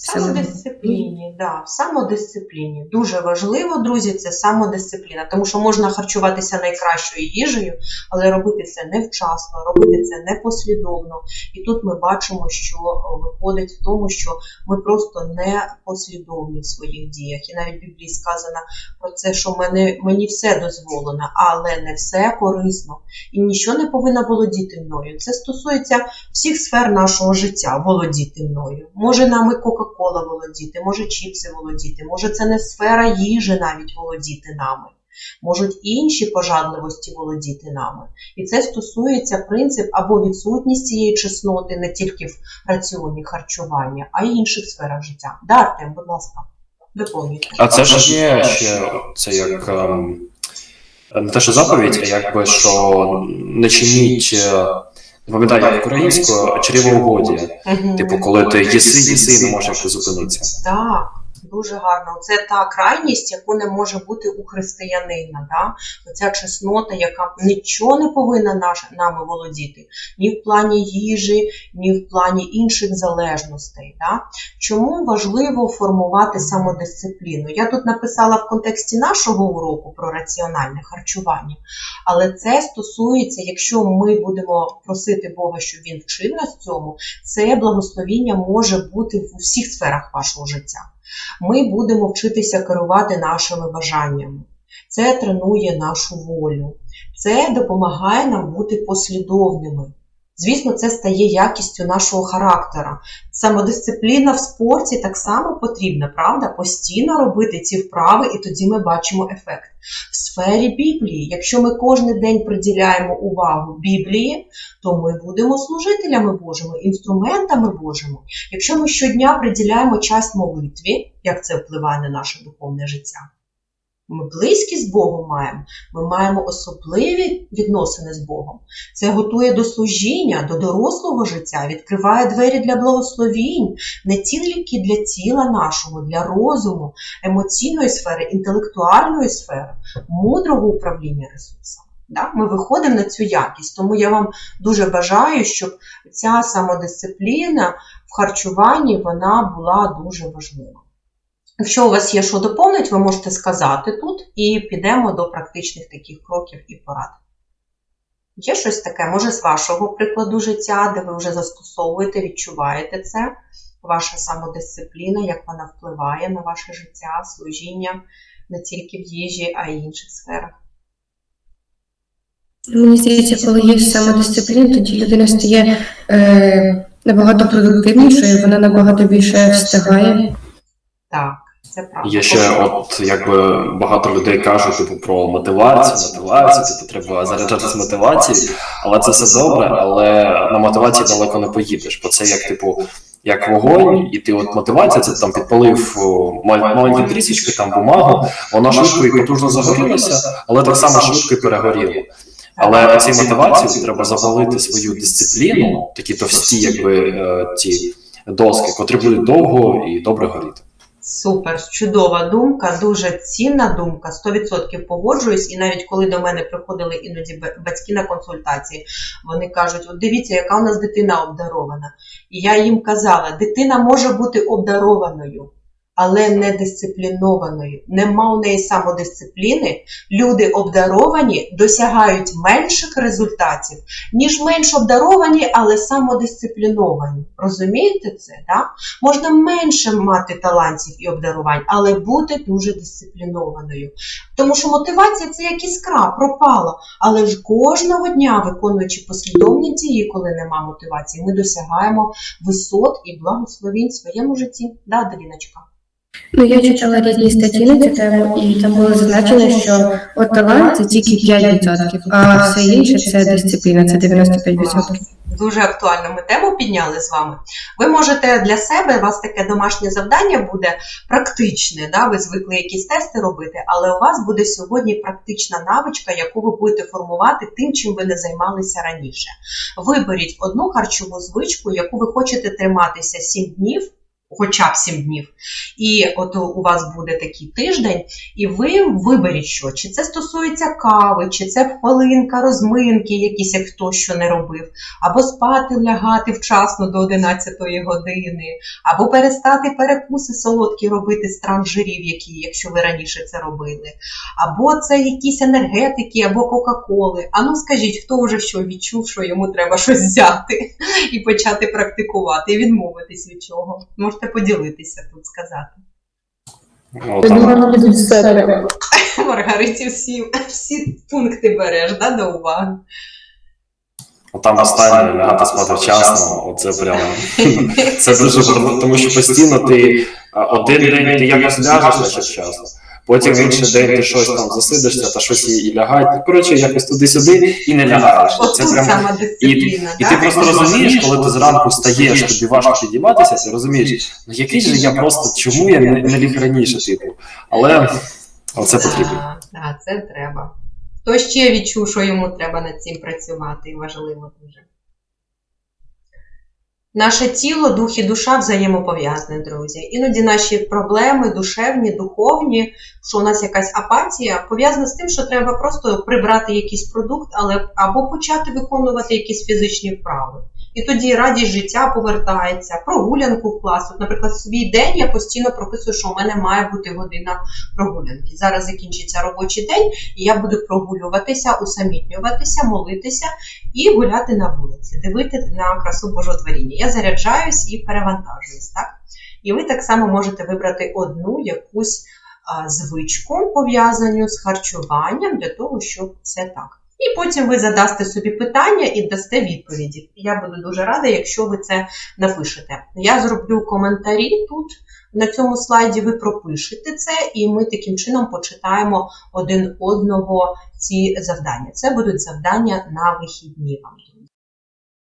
В самодисципліні, да, в самодисципліні. Дуже важливо, друзі, це самодисципліна, тому що можна харчуватися найкращою їжею, але робити це невчасно, робити це непослідовно. І тут ми бачимо, що виходить в тому, що ми просто не послідовні в своїх діях. І навіть в Біблії сказано про це, що мене, мені все дозволено, але не все корисно. І нічого не повинно володіти мною. Це стосується всіх сфер нашого життя володіти мною. Може нами Кока-Кола володіти, може чіпси володіти, може це не сфера їжі навіть володіти нами. Можуть інші пожадливості володіти нами. І це стосується принцип або відсутність цієї чесноти не тільки в раціоні харчування, а й інших сферах життя. Да, Артем, будь ласка, доповнюйте. А це ж є ще це як ем, не те, що заповідь, а якби що не чиніть. Пам'ятаю, як українською, чрівоугодія. Типу, коли ти їси, їси, і не можеш зупинитися. Так, дуже гарно. Це та крайність, яку не може бути у християнина. Да? Оця чеснота, яка нічого не повинна наш, нами володіти, ні в плані їжі, ні в плані інших залежностей. Да? Чому важливо формувати самодисципліну? Я тут написала в контексті нашого уроку про раціональне харчування, але це стосується, якщо ми будемо просити Бога, щоб він вчив нас цьому, це благословіння може бути в усіх сферах вашого життя. Ми будемо вчитися керувати нашими бажаннями. Це тренує нашу волю, це допомагає нам бути послідовними. Звісно, це стає якістю нашого характера. Самодисципліна в спорті так само потрібна, правда? Постійно робити ці вправи, і тоді ми бачимо ефект. В сфері Біблії, якщо ми кожен день приділяємо увагу Біблії, то ми будемо служителями Божими, інструментами Божими. Якщо ми щодня приділяємо час молитві, як це впливає на наше духовне життя, ми близькість з Богом маємо, ми маємо особливі відносини з Богом. Це готує до служіння, до дорослого життя, відкриває двері для благословінь, не тільки для тіла нашого, для розуму, емоційної сфери, інтелектуальної сфери, мудрого управління ресурсами. Да? Ми виходимо на цю якість. Тому я вам дуже бажаю, щоб ця самодисципліна в харчуванні вона була дуже важлива. Якщо у вас є що доповнити, ви можете сказати тут і підемо до практичних таких кроків і порад. Є щось таке, може, з вашого прикладу життя, де ви вже застосовуєте, відчуваєте це, ваша самодисципліна, як вона впливає на ваше життя, служіння не тільки в їжі, а й інших сферах. Мені здається, коли є самодисципліна, тоді людина стає е, набагато продуктивнішою, вона набагато більше встигає. Так, це правда. Є ще, от якби багато людей кажуть типу, про мотивацію, мотивацію, типу, треба заряджатися мотивацією, але це все добре, але на мотивації далеко не поїдеш, бо це як типу. Як вогонь, і ти от мотивація, це там підпалив маленькі трісочки, там бумагу, вона швидко і потужно загорілася, але так само швидко і перегоріла. Але цій мотивації треба запалити свою дисципліну, такі товсті, якби е, ті доски, котрі будуть довго і добре горіти. Супер, чудова думка, дуже цінна думка, 100% погоджуюсь. І навіть коли до мене приходили іноді батьки на консультації, вони кажуть: от дивіться, яка у нас дитина обдарована. І я їм казала, дитина може бути обдарованою, але не дисциплінованою. Нема у неї самодисципліни. Люди обдаровані досягають менших результатів, ніж менш обдаровані, але самодисципліновані. Розумієте це? Да? Можна менше мати талантів і обдарувань, але бути дуже дисциплінованою. Тому що мотивація це як іскра, пропала. Але ж кожного дня, виконуючи послідовні дії, коли нема мотивації, ми досягаємо висот і благословінь в своєму житті. Да, Даріночка? Ну, я читала різні статті на цю тему, і там було зазначено, що от талант це тільки 5%, а все інше це дисципліна, це 95%. Дуже актуально ми тему підняли з вами. Ви можете для себе, у вас таке домашнє завдання буде практичне, да? ви звикли якісь тести робити, але у вас буде сьогодні практична навичка, яку ви будете формувати тим, чим ви не займалися раніше. Виберіть одну харчову звичку, яку ви хочете триматися 7 днів, хоча б 7 днів. І от у вас буде такий тиждень, і ви виберіть, що чи це стосується кави, чи це хвилинка, розминки, якісь як хто що не робив, або спати лягати вчасно до 11 години, або перестати перекуси солодкі робити з транжирів, які, якщо ви раніше це робили, або це якісь енергетики, або Кока-Коли. А ну скажіть, хто вже що відчув, що йому треба щось взяти і почати практикувати, і відмовитись від чого. Поділитися тут, сказати. Ну, Я там, думаю, нам тут все треба. Маргариті всі, всі пункти береш да, до уваги. там останнє лягати спати вчасно, оце прямо. це дуже важливо, тому що постійно ти один день ти якось ляжеш значить вчасно. Потім в інший день ти щось там засидишся та щось і, і лягаєш. Коротше, якось туди-сюди і не лягаєш. Це прям дисципліна. І ти просто розумієш, коли ти зранку встаєш, тобі важко підійматися, ти розумієш, ну який же я просто, чому я не, не ліг раніше, типу. Але це потрібно. Так, це треба. Хто ще відчув, що йому треба над цим працювати, і важливо дуже. Наше тіло, дух і душа взаємопов'язані, друзі. Іноді наші проблеми душевні, духовні, що у нас якась апатія, пов'язана з тим, що треба просто прибрати якийсь продукт, але або почати виконувати якісь фізичні вправи. І тоді радість життя повертається, прогулянку в клас. От, наприклад, свій день я постійно прописую, що у мене має бути година прогулянки. Зараз закінчиться робочий день, і я буду прогулюватися, усамітнюватися, молитися і гуляти на вулиці, дивитися на красу Божого творіння. Я заряджаюсь і перевантажуюсь. Так? І ви так само можете вибрати одну якусь звичку, пов'язану з харчуванням, для того, щоб все так. І потім ви задасте собі питання і дасте відповіді. Я буду дуже рада, якщо ви це напишете. Я зроблю коментарі тут. На цьому слайді ви пропишете це, і ми таким чином почитаємо один одного ці завдання. Це будуть завдання на вихідні вам.